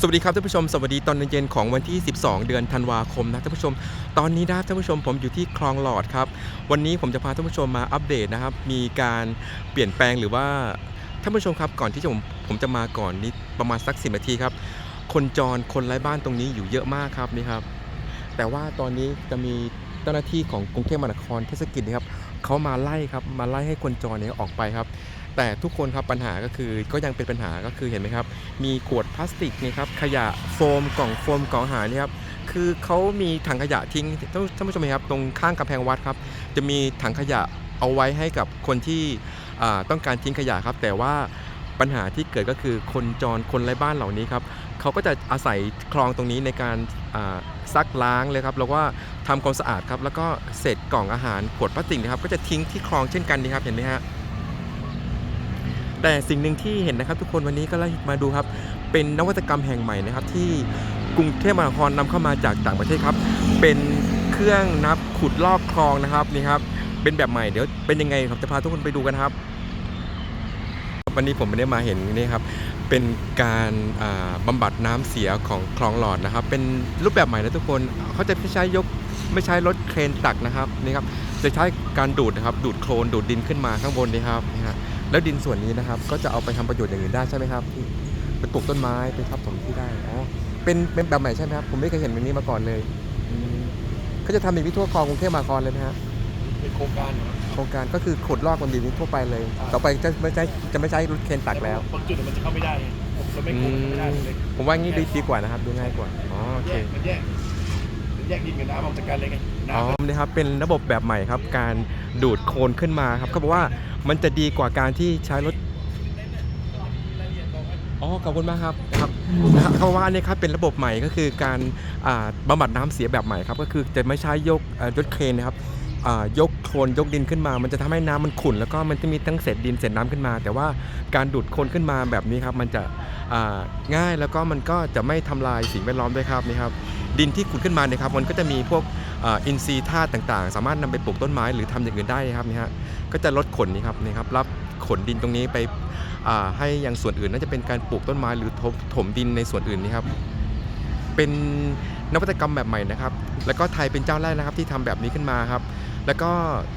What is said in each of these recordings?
สวัสดีครับท่านผู้ชมสวัสดีตอนเย็นของวันที่ 12 เดือนธันวาคมนะท่านผู้ชม ตอนนี้นะท่านผู้ชมผมอยู่ที่คลองหลอดครับ วันนี้ผมจะพาท่านผู้ชมมาอัปเดตนะครับ มีการเปลี่ยนแปลงหรือว่าท่านผู้ชมครับก่อนที่ผมผมจะมาก่อนนี้ประมาณสักสินาทีครับ คนจรคนไร้บ้านตรงนี้อยู่เยอะมากครับนี่ครับ แต่ว่าตอนนี้จะมีเจ้าหน้าที่ของกรุงเทพมหานครเทศกิจนะครับเขามาไล่ครับมาไล่ให้คนจรเนี่ยออกไปครับ แต่ทุกคนครับปัญหาก็คือก็ยังเป็นปัญหาก็คือเห็นไหมครับ มีขวดพลาสติกนะครับขยะโฟมกล่องโฟมกล่องอาหารนี่ครับคือเขามีถังขยะทิ้งท่านผู้ชมครับตรงข้างกำแพงวัดครับ จะมีถังขยะเอาไว้ให้กับคนที่ต้องการทิ้งขยะครับ แต่ว่าปัญหาที่เกิดก็คือคนจรคนไร้บ้านเหล่านี้ครับเขาก็จะอาศัยคลองตรงนี้ในการซักล้างเลยครับแล้วก็ทำความสะอาดครับแล้วก็เศษกล่องอาหารขวดพลาสติกนะครับก็จะทิ้งที่คลองเช่นกันนี่ครับเห็นไหมฮะ แต่สิ่งหนึ่งที่เห็นนะครับ ทุกคนวันนี้ก็เลยมาดูครับ เป็นนวัตกรรมแห่งใหม่นะครับ ที่กรุงเทพมหานครนำเข้ามาจากต่างประเทศครับ เป็นเครื่องนับขุดลอกคลองนะครับนี่ครับ เป็นแบบใหม่เดี๋ยวเป็นยังไงครับจะพาทุกคนไปดูกันครับ วันนี้ผมไม่ได้มาเห็นนี่ครับเป็นการาบำบัดน้ำเสียของคลองหลอดนะครับ เป็นรูปแบบใหม่นะทุกคนเขาจะไม่ใช้ยกไม่ใช้รถเครนตักนะครับนี่ครับจะใช้การดูดนะครับดูดโคลนดูดดินขึ้นมาข้างบนนี่ครับนี่ฮะ แล้วดินส่วนนี้นะครับ ก็จะเอาไปทำประโยชน์อย่างอื่นได้ใช่ไหมครับที่ไปปลูกต้นไม้ไปทับถมที่ได้อ๋อเป็นเป็นแบบใหม่ใช่ไหมครับผมไม่เคยเห็นแบบนี้มาก่อนเลยอืมเขาจะทำอย่างนี้ทั่วคลองกรุงเทพมหานครเลยนะฮะเป็นโครงการนะครับโครงการก็คือขุดลอกมันดินนี้ทั่วไปเลย ต่อไปจะไม่ใช้จะไม่ใช้รถเคนตักแล้วบางจุดมันจะเข้าไม่ได้เราไม่โครงไม่ได้เลยผมว่างี้ดีดีกว่านะครับดูง่ายกว่าอ๋อโอแยเคกมันแยกมันแยกดินกับน้ำออกจากกันเลยไงอ๋อน้ำนี่ครับเป็นระบบแบบใหม่ครับการ ดูดโคลนขึ้นมาครับเขาบอกว่ามันจะดีกว่าการที่ใช้รถอ๋อขอบคุณมากครับครับครับเขาว่านนี้ครับเป็นระบบใหม่ก็คือการบำบัดน้ำเสียแบบใหม่ครับก็คือจะไม่ใช้ยกยกเครนนะครับยกโคลนยกดินขึ้นมา มันจะทำให้น้ำมันขุ่นแล้วก็มันจะมีทั้งเศษดินเศษน้ำขึ้นมา แต่ว่าการดูดโคลนขึ้นมาแบบนี้ครับมันจะง่ายแล้วก็มันก็จะไม่ทำลายสิ่งแวดล้อมด้วยครับนี่ครับ ดินที่ขุ่นขึ้นมาเนี่ยครับมันก็จะมีพวกอินทรีย์ธาตุต่างๆ สามารถนำไปปลูกต้นไม้หรือทำอย่างอื่นได้นะครับนี่ฮะก็จะลดขนนี่ครับนี่ครับรับขนดินตรงนี้ไปให้ยังส่วนอื่นน่าจะเป็นการปลูกต้นไม้หรือถมถมดินในส่วนอื่นนี่ครับเป็นนวัตกรรมแบบใหม่นะครับ แล้วก็ไทยเป็นเจ้าแรกนะครับที่ทำแบบนี้ขึ้นมาครับ แล้วก็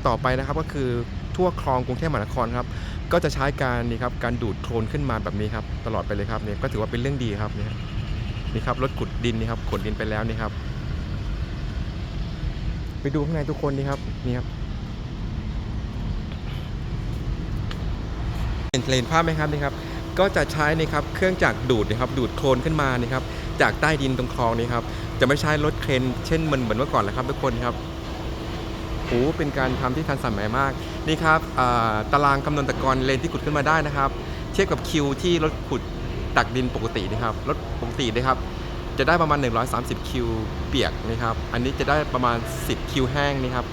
ต่อไปนะครับก็คือทั่วคลองกรุงเทพมหานครครับ ก็จะใช้การนี่ครับการดูดโคลนขึ้นมาแบบนี้ครับตลอดไปเลยครับเนี่ยก็ถือว่าเป็นเรื่องดีครับเนี่ย นี่ครับรถขุดดินนี่ครับขนดินไปแล้วนี่ครับ ไปดูข้างในทุกคนนี่ครับนี่ครับเห็นเห็นภาพไหมครับนี่ครับ ก็จะใช้นี่ครับเครื่องจักรดูดนะครับดูดโคลนขึ้นมานี่ครับ จากใต้ดินตรงคลองนี่ครับจะไม่ใช้รถเครนเช่นเหมือนเหมือนเมื่อก่อนแล้วครับทุกคนครับโอ้เป็นการทำที่ทันสมัยมากนี่ครับตารางคำนวณตะกอนเลนที่ขุดขึ้นมาได้นะครับ เทียบกับคิวที่รถขุด ตักดินปกตินะครับรถปกตินะครับ จะได้ประมาณ 130 คิวเปียกนะครับ อันนี้จะได้ประมาณ 10 คิวแห้งนี่ครับ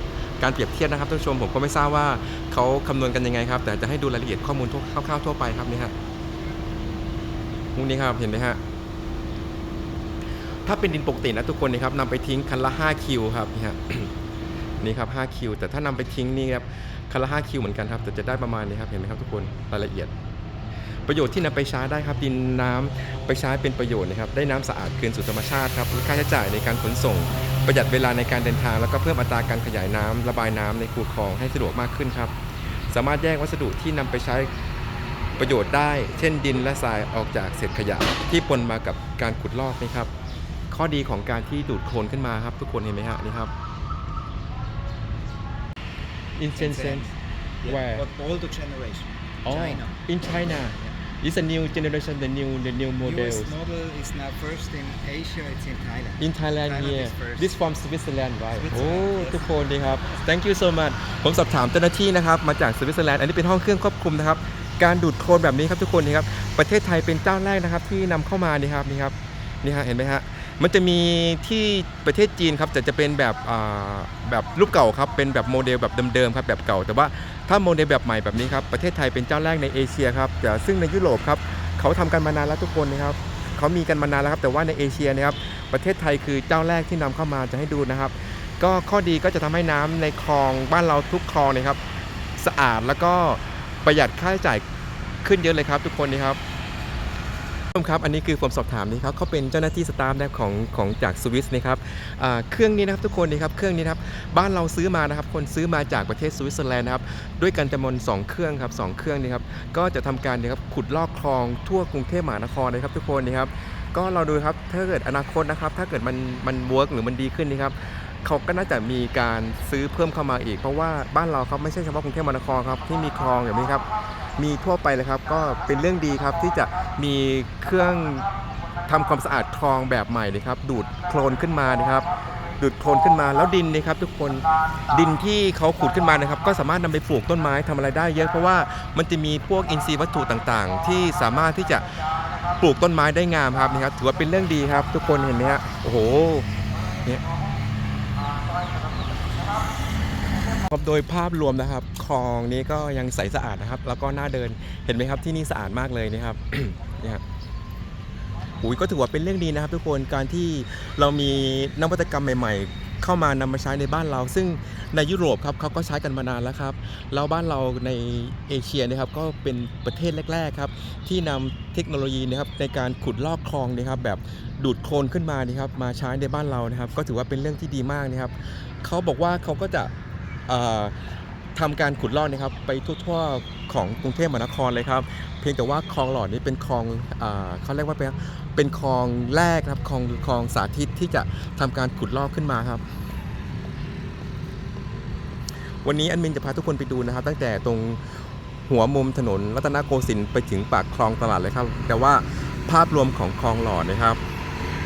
การเปรียบเทียบนะครับท่านผู้ชมผมก็ไม่ทราบว่าเขาคำนวณกันยังไงครับ แต่จะให้ดูรายละเอียดข้อมูลคร่าวๆทั่วไปครับนี่ฮะพวกนี้ครับเห็นไหมฮะถ้าเป็นดินปกตินะทุกคนนะครับนำไปทิ้งคันละ5คิวครับนี่ฮะนี่ครับ5คิวแต่ถ้านำไปทิ้งนี่ครับคันละ5คิวเหมือนกันครับแต่จะได้ประมาณนี้ครับเห็นไหมครับทุกคนรายละเอียด ประโยชน์ที่นำไปใช้ได้ครับดินน้ำไปใช้เป็นประโยชน์นะครับได้น้ำสะอาดคืนสู่ธรรมชาติครับลดค่าใช้จ่ายในการขนส่ง ประหยัดเวลาในการเดินทาง แล้วก็เพิ่มอัตราการขยายน้ำระบายน้ำในคูคลองให้สะดวกมากขึ้นครับสามารถแยกวัสดุที่นำไปใช้ประโยชน์ได้ เช่นดินและทรายออกจากเศษขยะที่ปนมากับการขุดลอกนี่ครับข้อดีของการที่ดูดโคลนขึ้นมาครับ ทุกคนเห็นไหมฮะนี่ครับ In Shenzhen Yeah, Where? But older generation. oh China. in China it's a new generation the new the new models US model is now first in Asia. It's in Thailand. in Thailand Thailand here is first. this from Switzerland right โอ้ Switzerland, yes. ทุกคนดีครับ thank you so much ผมสอบถามเจ้าหน้าที่นะครับมาจากสวิตเซอร์แลนด์ อันนี้เป็นห้องเครื่องควบคุมนะครับ การดูดโคลนแบบนี้ครับทุกคนนี่ครับ ประเทศไทยเป็นเจ้าแรกนะครับที่นำเข้ามานี่ครับนี่ครับนี่ฮะเห็นไหมฮะ มันจะมีที่ประเทศจีนครับแต่จะเป็นแบบแบบรูปเก่าครับเป็นแบบโมเดลแบบเดิมๆครับแบบเก่า แต่ว่าถ้าโมเดลแบบใหม่แบบนี้ครับประเทศไทยเป็นเจ้าแรกในเอเชียครับแต่ซึ่งในยุโรปครับเขาทำกันมานานแล้วทุกคนนะครับเขามีกันมานานแล้วครับแต่ว่าในเอเชียนะครับประเทศไทยคือเจ้าแรกที่นำเข้ามาจะให้ดูนะครับ ก็ข้อดีก็จะทำให้น้ำในคลองบ้านเราทุกคลองนะครับ สะอาดแล้วก็ประหยัดค่าใช้จ่ายขึ้นเยอะเลยครับทุกคนนี่ครับ มครับ อันนี้คือผมสอบถามนี่ครับเขาเป็นเจ้าหน้าที่สตาฟนะครับของของจากสวิสนะครับอ่าเครื่องนี้นะครับทุกคนนี่ครับเครื่องนี้นะครับบ้านเราซื้อมานะครับ คนซื้อมาจากประเทศสวิตเซอร์แลนด์นะครับด้วยกันจำนวน2เครื่องครับสองเครื่องนี่ครับก็จะทำการนะครับขุดลอกคลองทั่วกรุงเทพมหานครนะครับทุกคนนี่ครับก็เราดูครับถ้าเกิดอนาคตนะครับ ถ้าเกิดมันมันเวิร์กหรือมันดีขึ้นนี่ครับเขาก็น่าจะมีการซื้อเพิ่มเข้ามาอีก เพราะว่าบ้านเราครับไม่ใช่เฉพาะกรุงเทพมหานครครับที่มีคลองอย่างนี้ครับ มีทั่วไปเลยครับ ก็เป็นเรื่องดีครับที่จะมีเครื่องทำความสะอาดคลองแบบใหม่เลยครับ ดูดโคลนขึ้นมานะครับ ดูดโคลนขึ้นมาแล้วดินนะครับ ทุกคนดินที่เขาขุดขึ้นมานะครับ ก็สามารถนำไปปลูกต้นไม้ทำอะไรได้เยอะเพราะว่ามันจะมีพวกอินทรีย์วัตถุต่างๆ ที่สามารถที่จะปลูกต้นไม้ได้งามครับนี่ครับ ถือว่าเป็นเรื่องดีครับ ทุกคนเห็นไหมฮะโอ้โหเนี่ย ครับโดยภาพรวมนะครับ คลองนี้ก็ยังใสสะอาดนะครับ แล้วก็น่าเดินเห็นไหมครับที่นี่สะอาดมากเลยนะครับเนี่ยครับอุ้ยก็ถือว่าเป็นเรื่องดีนะครับ ทุกคนการที่เรามีนวัตกรรมใหม่ ๆ เข้ามานำมาใช้ในบ้านเรา ซึ่งในยุโรปครับเขาก็ใช้กันมานานแล้วครับแล้วบ้านเราในเอเชียนะครับก็เป็นประเทศแรกๆครับที่นำเทคโนโลยีนะครับในการขุดลอกคลองนะครับแบบดูดโคลนขึ้นมานะครับมาใช้ในบ้านเรานะครับ ก็ถือว่าเป็นเรื่องที่ดีมากนะครับเขาบอกว่าเขาก็จะ ทำการขุดลอกนะครับไปทั่วๆของกรุงเทพมหานครเลยครับ เพียงแต่ว่าคลองหลอดนี้เป็นคลองอเขาเรียกว่าเป็นเป็นคลองแรกครับคลองคลองสาธิตที่จะทำการขุดลอกขึ้นมาครับ วันนี้อันมินจะพาทุกคนไปดูนะครับ ตั้งแต่ตรงหัวมุมถนนรัตนโกสินทร์ไปถึงปากคลองตลาดเลยครับ แต่ว่าภาพรวมของคลองหลอดนะครับ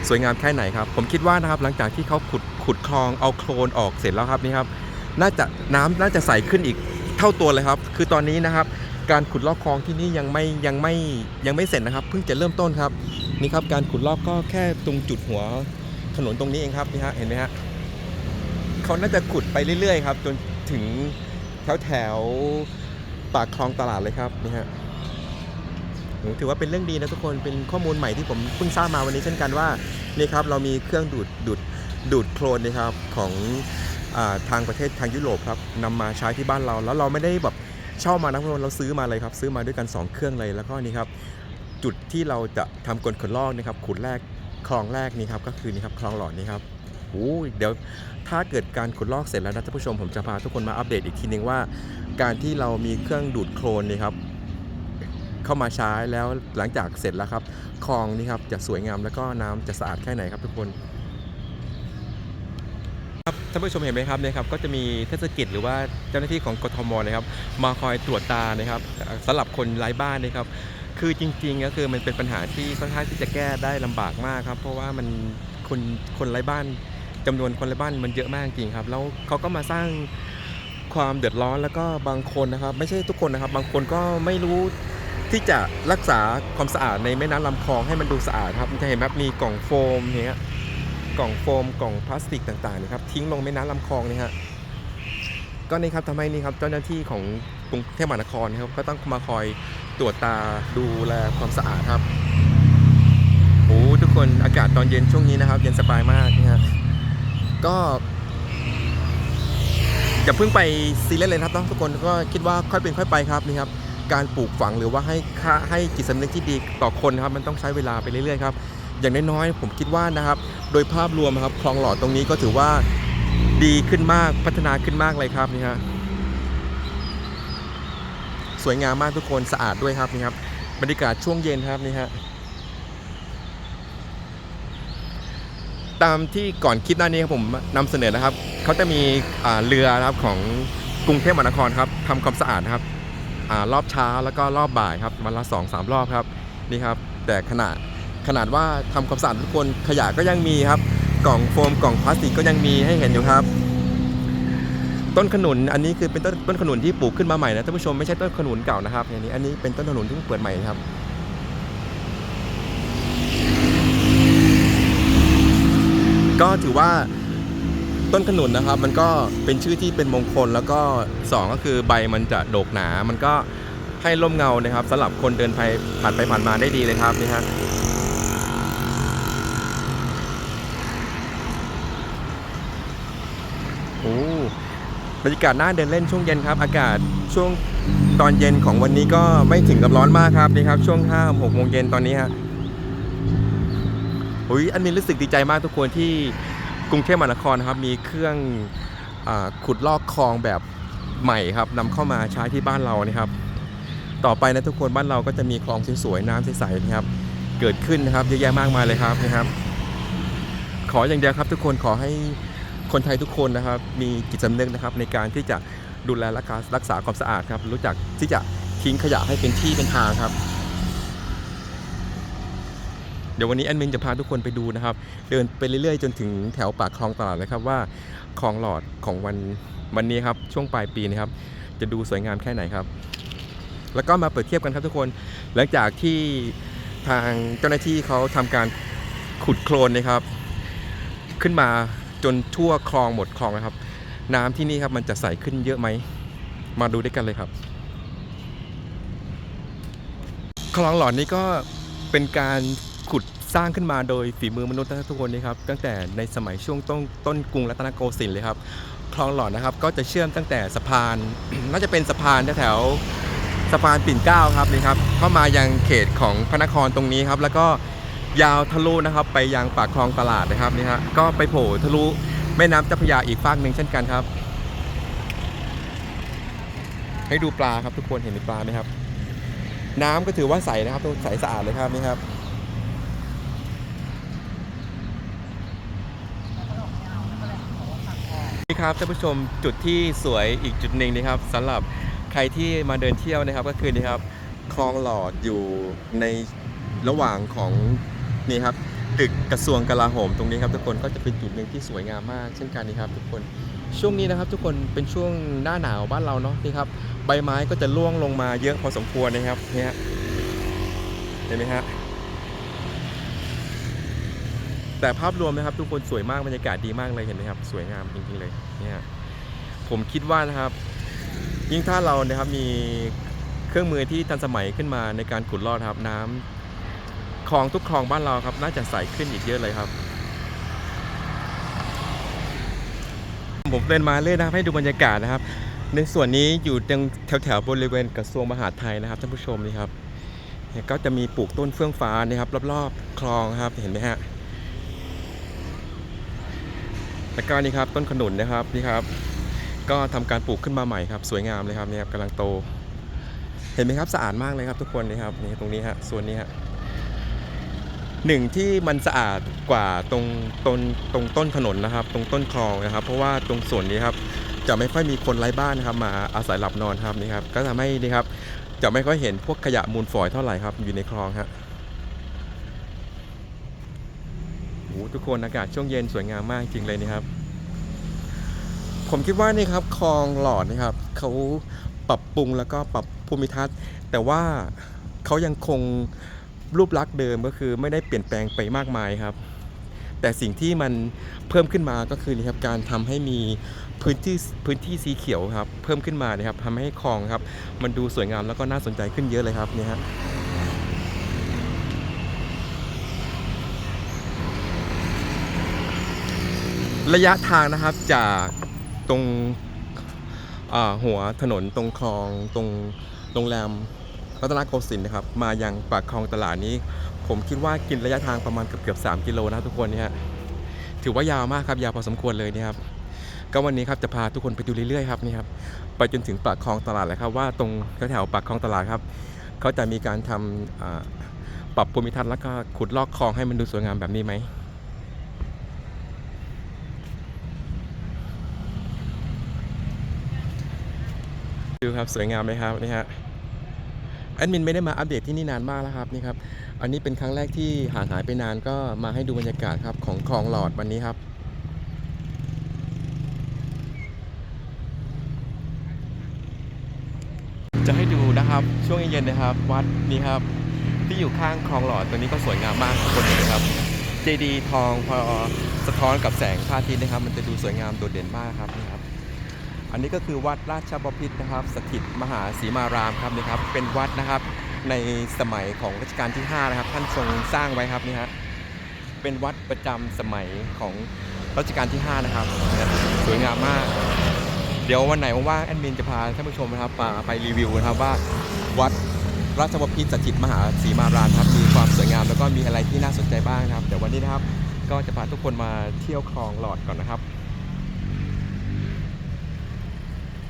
สวยงามแค่ไหนครับ ผมคิดว่านะครับหลังจากที่เขาขุดขุดคลองเอาโคลนออกเสร็จแล้วครับนี่ครับ น่าจะน้ำน่าจะใสขึ้นอีกเท่าตัวเลยครับ คือตอนนี้นะครับ การขุดลอกคลองที่นี่ยังไม่ยังไม่ยังไม่เสร็จนะครับ เพิ่งจะเริ่มต้นครับนี่ครับการขุดลอกก็แค่ตรงจุดหัวถนนตรงนี้เองครับนี่ฮะเห็นไหมฮะเขาน่าจะขุดไปเรื่อยๆครับ จนถึงแถวแถวปากคลองตลาดเลยครับนี่ฮะถือว่าเป็นเรื่องดีนะทุกคนเป็นข้อมูลใหม่ที่ผมเพิ่งทราบมาวันนี้เช่นกันว่านี่ครับเรามีเครื่องดูดดูดดูดโคลนนะครับของ ทางประเทศทางยุโรปครับนำมาใช้ที่บ้านเรา แล้วเราไม่ได้แบบเช่ามานะทุกคนเราซื้อมาเลยครับซื้อมาด้วยกัน 2 เครื่องเลยแล้วก็นี่ครับจุดที่เราจะทำกลขุดลอกนะครับขุดแรกคลองแรกนี่ครับก็คือนี่ครับคลองหลอดนี่ครับโอ้เดี๋ยวถ้าเกิดการขุดลอกเสร็จแล้วนะท่านผู้ชมผมจะพาทุกคนมาอัปเดตอีกทีนึงว่า การที่เรามีเครื่องดูดโคลนนี่ครับเข้ามาใช้แล้วหลังจากเสร็จแล้วครับคลองนี่ครับจะสวยงามแล้วก็น้ำจะสะอาดแค่ไหนครับทุกคน ท่านผู้ชมเห็นไหมครับเนี่ยครับก็จะมีเทศกิจหรือว่าเจ้าหน้าที่ของกทมนะครับ มาคอยตรวจตานะครับสำหรับคนไร้บ้านนะครับ คือจริงๆก็คือมันเป็นปัญหาที่ค่อนข้างที่จะแก้ได้ลำบากมากครับ เพราะว่ามันคนคนไร้บ้านจำนวนคนไร้บ้านมันเยอะมากจริงครับแล้วเขาก็มาสร้างความเดือดร้อนแล้วก็บางคนนะครับ ไม่ใช่ทุกคนนะครับ บางคนก็ไม่รู้ที่จะรักษาความสะอาดในแม่น้ำลำคลองให้มันดูสะอาดครับมันจะเห็นไหมครับมีกล่องโฟมอย่างเงี้ย กล่องโฟมกล่องพลาสติกต่างๆนะครับทิ้งลงแม่น้ำลำคลองนี่ฮะก็นี่ครับทำให้นี่ครับเจ้าหน้าที่ของกรุงเทพมหานครนะครับก็ต้องมาคอยตรวจตาดูแลความสะอาดครับโอ้ทุกคนอากาศตอนเย็นช่วงนี้นะครับ เย็นสบายมากนะฮะก็อย่าเพิ่งไปซีเรียสเลยครับทุกคนก็คิดว่าค่อยเป็นค่อยไปครับนี่ครับการปลูกฝังหรือว่าให้ค่าให้จิตสำนึกที่ดีต่อคนครับมันต้องใช้เวลาไปเรื่อยๆครับ อย่างน้อยๆผมคิดว่านะครับ โดยภาพรวมครับคลองหลอดตรงนี้ก็ถือว่าดีขึ้นมากพัฒนาขึ้นมากเลยครับนี่ฮะสวยงามมากทุกคนสะอาดด้วยครับนี่ครับบรรยากาศช่วงเย็นครับนี่ฮะตามที่ก่อนคลิปหน้านี้ครับผมนำเสนอนะครับเขาจะมีเรือนะครับของกรุงเทพมหานครครับทำความสะอาดนะครับอรอบเช้าแล้วก็รอบบ่ายครับวันละสองสามรอบครับนี่ครับ แต่ขนาด ขนาดว่าทำความสะอาดทุกคนขยะก็ยังมีครับ กล่องโฟมกล่องพลาสติกก็ยังมีให้เห็นอยู่ครับ ต้นขนุนอันนี้คือเป็นต้นต้นขนุนที่ปลูกขึ้นมาใหม่นะท่านผู้ชมไม่ใช่ต้นขนุนเก่านะครับอันนี้อันนี้เป็นต้นขนุนที่เพิ่งเปิดใหม่ครับก็ถือว่าต้นขนุนนะครับ มันก็เป็นชื่อที่เป็นมงคลแล้วก็สองก็คือใบมันจะโดกหนา มันก็ให้ร่มเงานะครับสำหรับคนเดินไปผ่านไปผ่านมาได้ดีเลยครับนี่ฮะ โอ้บรรยากาศน่าเดินเล่นช่วงเย็นครับ อากาศช่วงตอนเย็นของวันนี้ก็ไม่ถึงกับร้อนมากครับนี่ครับ ช่วง5 6โมงเย็นตอนนี้ฮะอุ้ยอันนี้รู้สึกดีใจมากทุกคนที่กรุงเทพมหานครครับมีเครื่องอขุดลอกคลองแบบใหม่ครับนำเข้ามาใช้ที่บ้านเรานะครับ ต่อไปนะทุกคนบ้านเราก็จะมีคลองสวยๆน้ำใสๆนะครับ เกิดขึ้นนะครับเยอะแยะมากมายเลยครับนะครับ ขออย่างเดียวครับทุกคนขอให้ คนไทยทุกคนนะครับ มีจิตสำนึกนะครับในการที่จะดูแลรักษารักษาความสะอาดครับ รู้จักที่จะทิ้งขยะให้เป็นที่เป็นทางครับ เดี๋ยววันนี้แอดมินจะพาทุกคนไปดูนะครับ เดินไปเรื่อยๆ จนถึงแถวปากคลองตลาดเลยครับว่าคลองหลอดของวันวันนี้ครับช่วงปลายปีนะครับ จะดูสวยงามแค่ไหนครับ แล้วก็มาเปิดเทียบกันครับทุกคน หลังจากที่ทางเจ้าหน้าที่เขาทำการขุดโคลนนะครับ ขึ้นมา จนทั่วคลองหมดคลองนะครับ น้ำที่นี่ครับมันจะใสขึ้นเยอะไหม มาดูด้วยกันเลยครับ คลองหลอดนี้ก็เป็นการขุดสร้างขึ้นมาโดยฝีมือมนุษย์ทุกคนนี่ครับตั้งแต่ในสมัยช่วงต้นต้นกรุงรัตนโกสินทร์เลยครับ คลองหลอดนะครับก็จะเชื่อมตั้งแต่สะพาน น่าจะเป็นสะพานแถวสะพานปิ่นเกล้าครับนี่ครับเข้ามายังเขตของพระนครตรงนี้ครับ แล้วก็ ยาวทะลุนะครับ ไปยังปากคลองตลาดนะครับนี่ฮะก็ไปโผล่ทะลุแม่น้ำเจ้าพระยาอีกฟากหนึ่งเช่นกันครับ ให้ดูปลาครับทุกคนเห็นปลาไหมครับ น้ำก็ถือว่าใสนะครับใสสะอาดเลยครับนี่ครับนี่ครับท่านผู้ชมจุดที่สวยอีกจุดหนึ่งนะครับสำหรับใครที่มาเดินเที่ยวนะครับก็คือนี่ครับคลองหลอดอยู่ในระหว่างของ นี่ครับตึกกระทรวงกลาโหมตรงนี้ครับทุกคนก็จะเป็นจุดหนึ่งที่สวยงามมาก เช่นกันนี่ครับทุกคนช่วงนี้นะครับ ทุกคนเป็นช่วงหน้าหนาวบ้านเราเนาะนี่ครับใบไม้ก็จะร่วงลงมาเยอะพอสมควรนะครับเนี่ยเห็นไหมฮะแต่ภาพรวมนะครับ ทุกคนสวยมากบรรยากาศดีมากเลยเห็นไหมครับ สวยงามจริงๆเลยเนี่ยผมคิดว่านะครับ ยิ่งถ้าเรานะครับมีเครื่องมือที่ทันสมัยขึ้นมาในการขุดลอดครับน้ำค ลองทุกคลองบ้านเราครับ น่าจะใสขึ้นอีกเยอะเลยครับ ผมเดินมาเรื่อยนะครับให้ดูบรรยากาศนะครับ ในส่วนนี้อยู่ตรงแถวๆบริเวณกระทรวงมหาดไทยนะครับท่านผู้ชมนี่ครับก็จะมีปลูกต้นเฟื่องฟ้านะครับรอบๆ คลองครับเห็นไหมฮะแล้วก็นี่ครับต้นขนุนนะครับนี่ครับ ก็ทำการปลูกขึ้นมาใหม่ครับ สวยงามเลยครับนี่ครับกำลังโต เห็นไหมครับสะอาดมากเลยครับทุกคนนี่ครับนี่ตรงนี้ฮะส่วนนี้ฮะ หนึ่งที่มันสะอาดกว่าตรงต้นตรงต้นถนนนะครับ ตรงต้นคลองนะครับ เพราะว่าตรงส่วนนี้ครับจะไม่ค่อยมีคนไร้บ้านนะครับ มาอาศัยหลับนอนครับนี่ครับ ก็ทำให้นี่ครับจะไม่ค่อยเห็นพวกขยะมูลฝอยเท่าไหร่ครับ อยู่ในคลองฮะโอ้ทุกคนอากาศช่วงเย็นสวยงามมากจริงเลยนะครับ ผมคิดว่านี่ครับคลองหลอดนะครับเขาปรับปรุงแล้วก็ปรับภูมิทัศน์ แต่ว่าเขายังคง รูปลักษณ์เดิมก็คือไม่ได้เปลี่ยนแปลงไปมากมายครับ แต่สิ่งที่มันเพิ่มขึ้นมาก็คือนี่ครับการทำให้มีพื้นที่พื้นที่สีเขียวครับ เพิ่มขึ้นมานะครับทำให้คลองครับ มันดูสวยงามแล้วก็น่าสนใจขึ้นเยอะเลยครับเนี่ยฮะระยะทางนะครับจากตรงหัวถนนตรงคลองตรงโรงแรม รัตนโกสินทร์นะครับมายังปากคลองตลาดนี้ ผมคิดว่ากินระยะทางประมาณเกือบเกือบสามกิโลนะทุกคนเนี่ยถือว่ายาวมากครับยาวพอสมควรเลยนี่ยครับก็วันนี้ครับจะพาทุกคนไปดูเรื่อยๆครับนี่ครับไปจนถึงปากคลองตลาดเลยครับว่าตรงแถวๆปากคลองตลาดครับเขาจะมีการทำอ่าปรับภูมิทัศน์แล้วก็ขุดลอกคลองให้มันดูสวยงามแบบนี้ไหมดูครับสวยงามไหมครับนี่ฮะ ดมินไม่ได้มาอัปเดตที่นี่นานมากแล้วครับนี่ครับ อันนี้เป็นครั้งแรกที่ห่างหายไปนานก็มาให้ดูบรรยากาศครับของคลองหลอดวันนี้ครับ จะให้ดูนะครับช่วงเย็นๆนะครับ วัดนี้ครับ ที่อยู่ข้างคลองหลอดตัวนี้ก็สวยงามมากทุกคนเห็นครับเจดีย์ทองพอสะท้อนกับแสงพระอาทิตย์นะครับ มันจะดูสวยงามโดดเด่นมากครับนี่ครับ อันนี้ก็คือวัดราชบพิตรนะครับ สถิตมหาศรีมารามครับนี่ครับ เป็นวัดนะครับในสมัยของรัชกาลที่ 5 นะครับ ท่านทรงสร้างไว้ครับนี่ฮะเป็นวัดประจำสมัยของรัชกาลที่ 5 นะครับ สวยงามมาก เดี๋ยววันไหนว่างๆแอดมินจะพาท่านผู้ชมนะครับมาไปรีวิวนะครับว่าวัดราชบพิตรสถิตมหาศรีมารามครับมีความสวยงามแล้วก็มีอะไรที่น่าสนใจบ้างนะครับเดี๋ยววันนี้นะครับก็จะพาทุกคนมาเที่ยวคลองหลอดก่อนนะครับ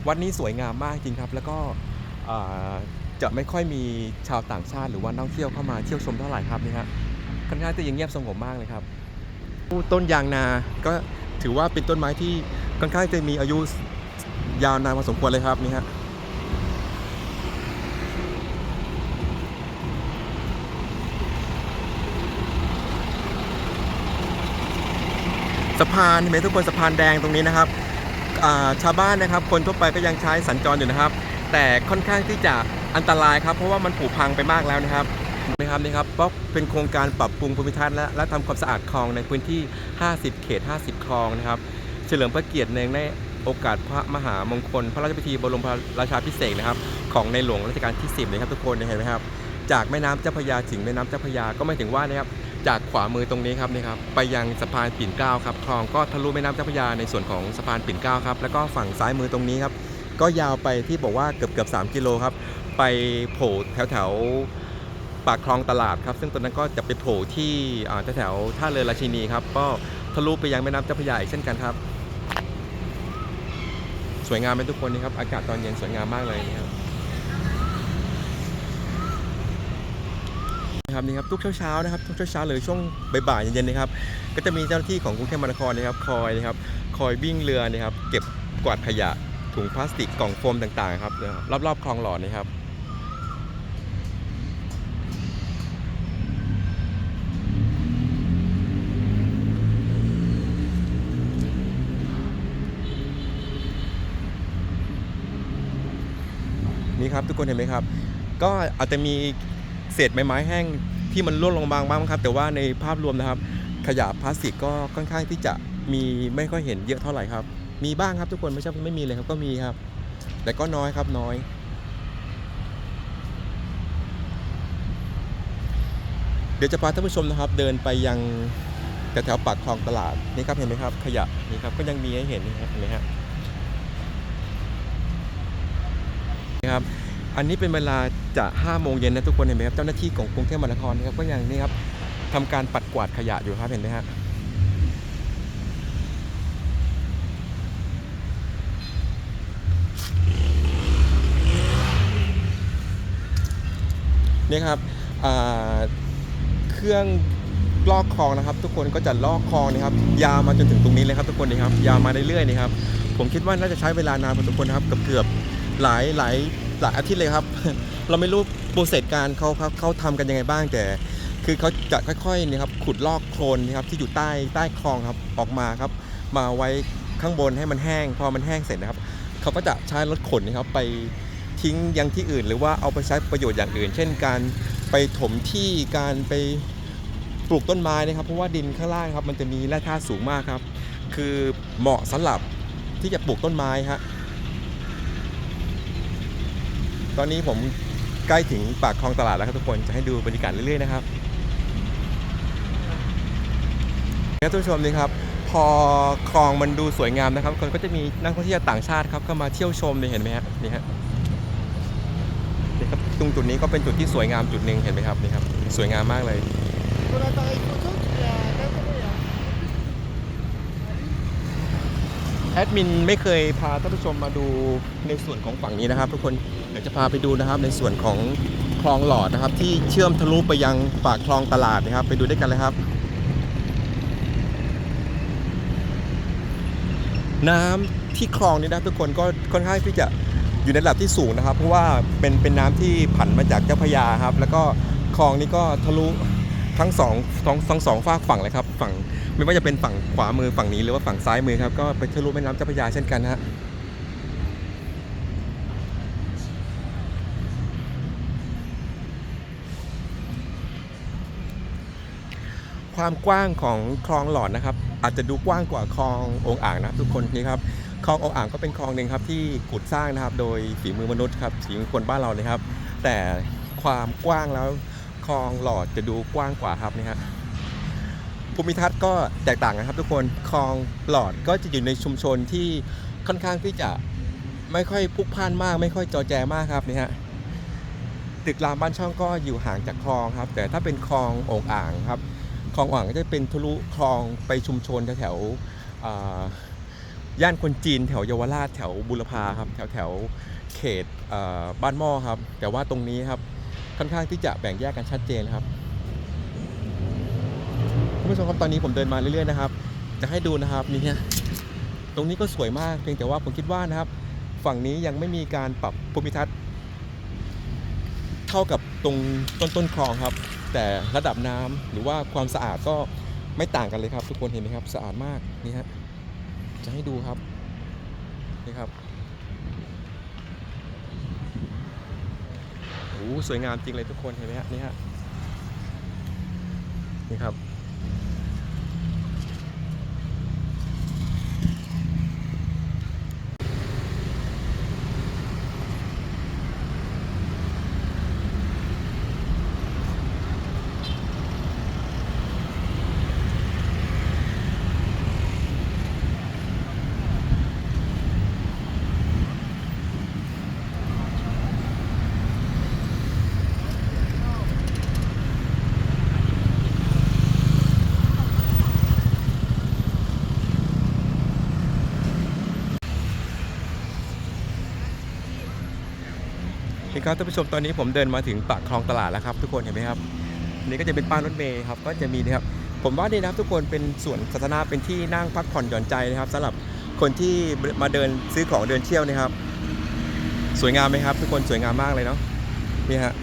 วัดนี้สวยงามมากจริงครับ แล้วก็จะไม่ค่อยมีชาวต่างชาติหรือว่านักท่องเที่ยวเข้ามาเที่ยวชมเท่าไหร่ครับนี่ฮะค่อนข้างจะยังเงียบสงบมากเลยครับต้นยางนาก็ถือว่าเป็นต้นไม้ที่ค่อนข้างจะมีอายุยาวนานพอสมควรเลยครับนี่ฮะสะพานเห็นไหมทุกคนสะพานแดงตรงนี้นะครับ ชาวบ้านนะครับ คนทั่วไปก็ยังใช้สัญจรอยู่นะครับ แต่ค่อนข้างที่จะอันตรายครับ เพราะว่ามันผุพังไปมากแล้วนะครับนะครับนี่ครับเพราะเป็นโครงการปรับปรุงภูมิทัศน์และและทำความสะอาดคลองในพื้นที่ 50 เขต 50 คลองนะครับ เฉลิมพระเกียรติในในโอกาสพระมหามงคล พระราชพิธีบรมราชาพิเศษนะครับ ของในหลวงรัชกาลที่ 10 นะครับทุกคนเห็นไหมครับ จากแม่น้ำเจ้าพระยาถึงแม่น้ำเจ้าพระยาก็ไม่ถึงว่านะครับ จากขวามือตรงนี้ครับนี่ครับไปยังสะพานปิ่นเกล้าครับคลองก็ทะลุแม่น้ำเจ้าพระยาในส่วนของสะพานปิ่นเกล้าครับแล้วก็ฝั่งซ้ายมือตรงนี้ครับก็ยาวไปที่บอกว่าเกือบเกือบ3กิโลครับไปโผล่แถวแถวปากคลองตลาดครับซึ่งตรงนั้นก็จะไปโผล่ที่อ่าแถวท่าเรือราชินีครับก็ทะลุไปยังแม่น้ำเจ้าพระยาอีกเช่นกันครับ สวยงามไหมทุกคนนี่ครับอากาศตอนเย็นสวยงามมากเลยครับ นะครับนี่ครับทุกเช้าๆนะครับทุกเช้าๆเลยช่วงบ่ายๆเย็นๆนะครับก็จะมีเจ้าหน้าที่ของกรุงเทพมหานครนะครับคอยนะครับคอยวิ่งเรือนะครับเก็บกวาดขยะถุงพลาสติกกล่องโฟมต่างๆครับรอบๆคลองหลอดนะครับนี่ครับทุกคนเห็นไหมครับ ก็อาจจะมี เศษใบไม้แห้งที่มันร่วงลงบางบ้างครับ แต่ว่าในภาพรวมนะครับ ขยะพลาสติกก็ค่อนข้างที่จะมีไม่ค่อยเห็นเยอะเท่าไหร่ครับ มีบ้างครับทุกคนไม่ใช่ไม่มีเลยครับก็มีครับ แต่ก็น้อยครับน้อย เดี๋ยวจะพาท่านผู้ชมนะครับ เดินไปยังแถวๆปากคลองตลาดนี่ครับเห็นไหมครับ ขยะนี่ครับก็ยังมีให้เห็นนี่ครับเห็นไหมฮะนี่ครับ อันนี้เป็นเวลาจะ5โมงเย็นนะทุกคนเห็นไหมครับเจ้าหน้าที่ของกรุงเทพมหานครนะครับก็ยังนี่ครับทำการปัดกวาดขยะอยู่ครับเห็นไหมฮะนี่ครับเครื่องลอกคลองนะครับ ทุกคนก็จะลอกคลองนะครับ ยาวมาจนถึงตรงนี้เลยครับ ทุกคนนี่ครับยาวมาเรื่อยๆนี่ครับ ผมคิดว่าน่าจะใช้เวลานานพอสมควรนะครับเกือบเกือบๆหลายหลาย หลายอาทิตย์เลยครับ เราไม่รู้โปรเซสการเขาเขาเขาทำกันยังไงบ้างแต่ คือเขาจะค่อยๆนี่ครับขุดลอกโคลนนะครับที่อยู่ใต้ใต้คลองครับออกมาครับ มาไว้ข้างบนให้มันแห้ง พอมันแห้งเสร็จนะครับเขาก็จะใช้รถขนนะครับไปทิ้งยังที่อื่น หรือว่าเอาไปใช้ประโยชน์อย่างอื่น เช่นการไปถมที่การไปปลูกต้นไม้นะครับ เพราะว่าดินข้างล่างครับมันจะมีแร่ธาตุสูงมากครับ คือเหมาะสำหรับที่จะปลูกต้นไม้ฮะ ตอนนี้ผมใกล้ถึงปากคลองตลาดแล้วครับทุกคนจะให้ดูบรรยากาศเรื่อยๆนะครับครับท่านผู้ชมนี่ครับพอคลองมันดูสวยงามนะครับ คนก็จะมีนักท่องเที่ยวต่างชาติครับเข้ามาเที่ยวชมเลยเห็นไหมฮะนี่ฮะนี่ครับตรงจุดนี้ก็เป็นจุดที่สวยงามจุดหนึ่งเห็นไหมครับนี่ครับสวยงามมากเลยแอดมินไม่เคยพาท่านผู้ชมมาดูในส่วนของฝั่งนี้นะครับทุกคน เดี๋ยวจะพาไปดูนะครับในส่วนของคลองหลอดนะครับ ที่เชื่อมทะลุไปยังปากคลองตลาดนะครับ ไปดูด้วยกันเลยครับ น้ำที่คลองนี้นะทุกคนก็ค่อนข้างที่จะอยู่ในระดับที่สูงนะครับ เพราะว่าเป็นเป็นน้ำที่ผันมาจากเจ้าพยาครับ แล้วก็คลองนี้ก็ทะลุทั้งสองทั้งทั้งสองฝากฝั่งเลยครับ ฝั่งไม่ว่าจะเป็นฝั่งขวามือฝั่งนี้หรือว่าฝั่งซ้ายมือครับก็ไปทะลุแม่น้ำเจ้าพระยาเช่นกันฮะ ความกว้างของคลองหลอดนะครับ อาจจะดูกว้างกว่าคลององอ่างนะครับทุกคนนี่ครับคลององอ่างก็เป็นคลองหนึ่งครับที่ขุดสร้างนะครับ โดยฝีมือมนุษย์ครับฝีมือคนบ้านเราเลยครับ แต่ความกว้างแล้วคลองหลอดจะดูกว้างกว่าครับนี่ฮะภูมิทัศน์ก็แตกต่างกันครับ ทุกคนคลองหลอดก็จะอยู่ในชุมชนที่ค่อนข้างที่จะไม่ค่อยพุกพ่านมาก ไม่ค่อยจอแจมากครับนี่ฮะตึกรามบ้านช่องก็อยู่ห่างจากคลองครับ แต่ถ้าเป็นคลององอ่างครับ คลองอ่างก็จะเป็นทะลุคลองไปชุมชนแถวๆย่านคนจีนแถวเยาวราชแถวบุรพาครับแถวแถวเขตบ้านหม้อครับ แต่ว่าตรงนี้ครับค่อนข้างที่จะแบ่งแยกกันชัดเจนครับคุณผู้ชมครับตอนนี้ผมเดินมาเรื่อยๆนะครับ จะให้ดูนะครับนี่ฮะตรงนี้ก็สวยมากเพียงแต่ว่าผมคิดว่านะครับ ฝั่งนี้ยังไม่มีการปรับภูมิทัศน์ เท่ากับตรงต้นต้นคลองครับ แต่ระดับน้ำหรือว่าความสะอาดก็ไม่ต่างกันเลยครับ ทุกคนเห็นไหมครับสะอาดมากนี่ฮะจะให้ดูครับนี่ครับโอ้สวยงามจริงเลยทุกคนเห็นไหมฮะนี่ฮะนี่ครับีครับท่านผู้ชมตอนนี้ผมเดินมาถึงปากคลองตลาดแล้วครับ ทุกคนเห็นไหมครับนี่ก็จะเป็นป้ายรถเมย์ครับก็จะมีนะครับผมว่านี่นะครับทุกคนเป็นส่วนสาธารณะเป็นที่นั่งพักผ่อนหย่อนใจนะครับสำหรับคนที่มาเดินซื้อของเดินเที่ยวนะครับ สวยงามไหมครับ ทุกคนสวยงามมากเลยเนาะนี่ฮะ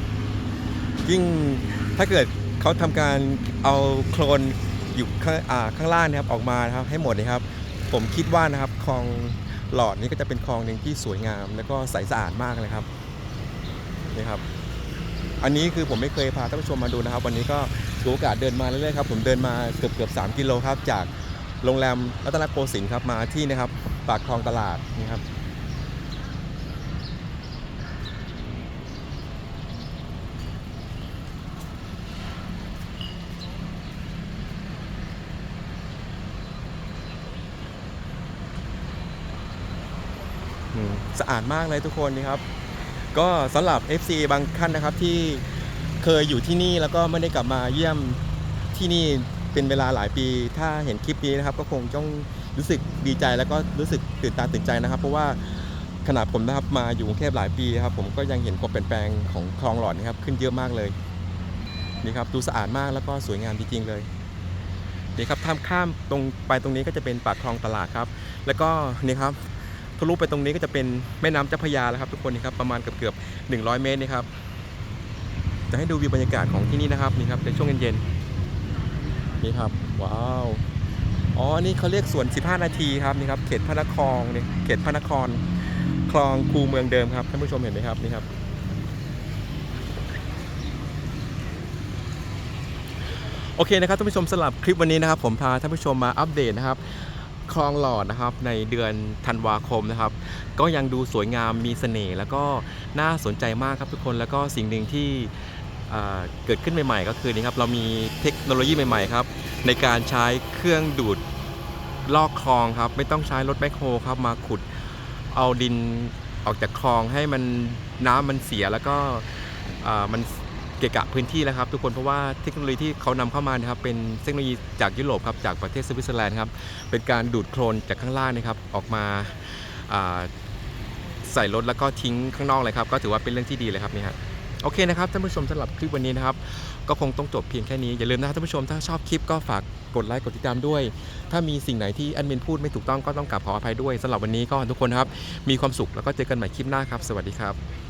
ยิ่งถ้าเกิดเขาทำการเอาโคลนอยู่ข้างาข้างล่างนะครับออกมานะครับให้หมดนะครับ ผมคิดว่านะครับคลองหลอดนี้ก็จะเป็นคลองหนึ่งที่สวยงาม แล้วก็ใสสะอาดมากเลยครับ นี่ครับ อันนี้คือผมไม่เคยพาท่านผู้ชมมาดูนะครับ วันนี้ก็ถือโอกาสเดินมาเรื่อยๆครับ ผมเดินมาเกือบเกือบสกิโลครับ จากโรงแรมรัตนโกสินทร์ครับมาที่นะครับปากคลองตลาดนี่ครับสะอาดมากเลยทุกคนนี่ครับ ก็สำหรับ FC บางท่านนะครับที่เคยอยู่ที่นี่แล้วก็ไม่ได้กลับมาเยี่ยมที่นี่เป็นเวลาหลายปี ถ้าเห็นคลิปนี้นะครับ ก็คงต้องรู้สึกดีใจแล้วก็รู้สึกตื่นตาตื่นใจนะครับ เพราะว่าขนาดผมนะครับมาอยู่กรุงเทพหลายปีครับผมก็ยังเห็นความเปลี่ยนแปลงของคลองหลอดนะครับขึ้นเยอะมากเลยนี่ครับดูสะอาดมากแล้วก็สวยงามจริงๆเลยนี่ครับข้ามข้ามตรงไปตรงนี้ก็จะเป็นปากคลองตลาดครับ แล้วก็นี่ครับ ทะลุไปตรงนี้ก็จะเป็นแม่น้ำเจ้าพระยาแล้วครับทุกคนนี่ครับประมาณเกือบเกือบๆ100เมตรนี่ครับจะให้ดูวิวบรรยากาศของที่นี่นะครับนี่ครับในช่วงเย็นๆนี่ครับว้าวอ๋อนี่เขาเรียกสวน 15 นาทีครับนี่ครับเขตพระนครนี่เขตพระนครคลองคูเมืองเดิมครับท่านผู้ชมเห็นไหมครับนี่ครับโอเคนะครับท่านผู้ชมสำหรับคลิปวันนี้นะครับผมพาท่านผู้ชมมาอัปเดตนะครับ คลองหลอดนะครับในเดือนธันวาคมนะครับ ก็ยังดูสวยงามมีเสน่ห์แล้วก็น่าสนใจมากครับทุกคนแล้วก็สิ่งหนึ่งที่เกิดขึ้นใหม่ๆ ก็คือนี่ครับเรามีเทคโนโลยีใหม่ๆครับในการใช้เครื่องดูดลอกคลองครับ ไม่ต้องใช้รถแบคโฮครับมาขุดเอาดินออกจากคลองให้มันน้ำมันเสียแล้วก็มัน เกะกะพื้นที่แล้วครับทุกคนเพราะว่าเทคโนโลยีที่เขานำเข้ามานะครับเป็นเทคโนโลยีจากยุโรปครับจากประเทศสวิตเซอร์แลนด์ครับเป็นการดูดโคลนจากข้างล่างนะครับออกมาอ่าใส่รถแล้วก็ทิ้งข้างนอกเลยครับก็ถือว่าเป็นเรื่องที่ดีเลยครับนี่ฮะโอเคนะครับท่านผู้ชมสำหรับคลิปวันนี้นะครับก็คงต้องจบเพียงแค่นี้อย่าลืมนะครับท่านผู้ชมถ้าชอบคลิปก็ฝากกดไลค์กดติดตามด้วย ถ้ามีสิ่งไหนที่แอดมินพูดไม่ถูกต้องก็ต้องกราบขออภัยด้วยสำหรับวันนี้ก็ทุกคนครับมีความสุขแล้วก็เจอกันใหม่คลิปหน้าครับ สวัสดีครับ